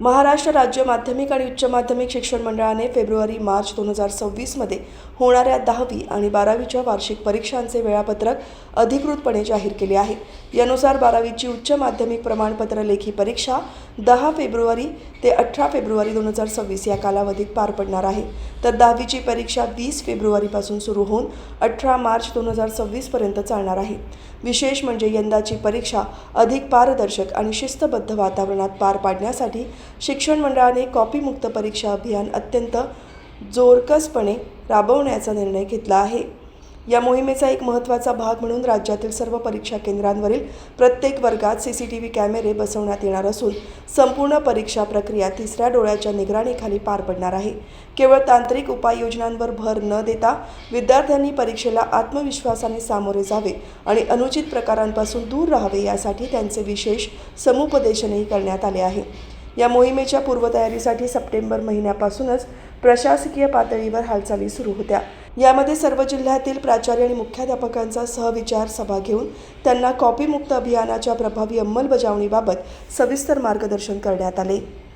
महाराष्ट्र राज्य माध्यमिक आणि उच्च माध्यमिक शिक्षण मंडळाने फेब्रुवारी मार्च दोन हजार सव्वीसमध्ये होणाऱ्या दहावी आणि बारावीच्या वार्षिक परीक्षांचे वेळापत्रक अधिकृतपणे जाहीर केले आहे. यानुसार बारावीची उच्च माध्यमिक प्रमाणपत्र लेखी परीक्षा दहा फेब्रुवारी ते अठरा फेब्रुवारी दोन हजार सव्वीस या कालावधीत पार पडणार आहे. तर दहावीची परीक्षा वीस फेब्रुवारीपासून सुरू होऊन अठरा मार्च दोन हजार सव्वीसपर्यंत चालणार आहे. विशेष म्हणजे यंदाची परीक्षा अधिक पारदर्शक आणि शिस्तबद्ध वातावरणात पार पाडण्यासाठी शिक्षण मंडळाने कॉपीमुक्त परीक्षा अभियान अत्यंत जोरकसपणे राबवण्याचा निर्णय घेतला आहे. या मोहिमेचा एक महत्त्वाचा भाग म्हणून राज्यातील सर्व परीक्षा केंद्रांवरील प्रत्येक वर्गात सी सी टी व्ही कॅमेरे बसवण्यात येणार असून संपूर्ण परीक्षा प्रक्रिया तिसऱ्या डोळ्याच्या निगराणीखाली पार पडणार आहे. केवळ तांत्रिक उपाययोजनांवर भर न देता विद्यार्थ्यांनी परीक्षेला आत्मविश्वासाने सामोरे जावे आणि अनुचित प्रकारांपासून दूर राहावे यासाठी त्यांचे विशेष समुपदेशनही करण्यात आले आहे. या मोहिमेच्या पूर्वतयारीसाठी सप्टेंबर महिन्यापासूनच प्रशासकीय पातळीवर हालचाली सुरू होत्या. यामध्ये सर्व जिल्ह्यातील प्राचार्य आणि मुख्याध्यापकांचा सहविचार सभा घेऊन त्यांना कॉपीमुक्त अभियानाच्या प्रभावी अंमलबजावणीबाबत सविस्तर मार्गदर्शन करण्यात आले.